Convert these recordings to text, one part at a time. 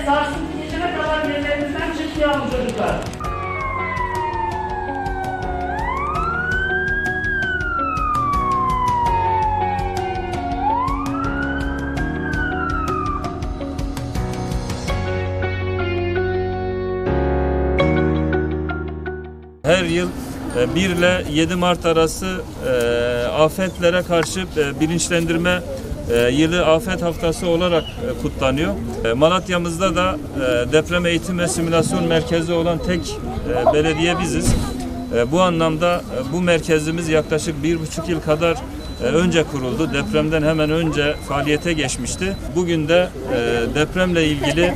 ve sarsıntı geçene kadar yerlerinizden çıkmayalım çocuklar. Her yıl e, 1 ile 7 Mart arası e, afetlere karşı e, bilinçlendirme e, yılı afet haftası olarak e, kutlanıyor. E, Malatya'mızda da e, deprem eğitim ve simülasyon merkezi olan tek e, belediye biziz. E, Bu anlamda bu merkezimiz yaklaşık bir buçuk yıl kadar önce kuruldu. Depremden hemen önce faaliyete geçmişti. Bugün de depremle ilgili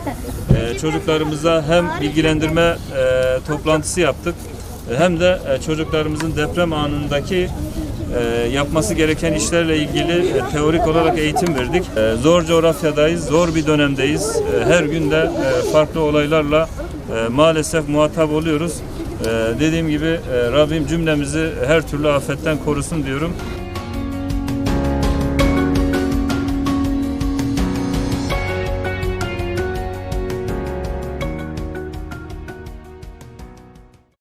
e, çocuklarımıza hem bilgilendirme toplantısı yaptık hem de çocuklarımızın deprem anındaki yapması gereken işlerle ilgili e, teorik olarak eğitim verdik. E, Zor coğrafyadayız, zor bir dönemdeyiz. E, Her günde e, farklı olaylarla e, maalesef muhatap oluyoruz. Dediğim gibi Rabbim cümlemizi her türlü afetten korusun diyorum.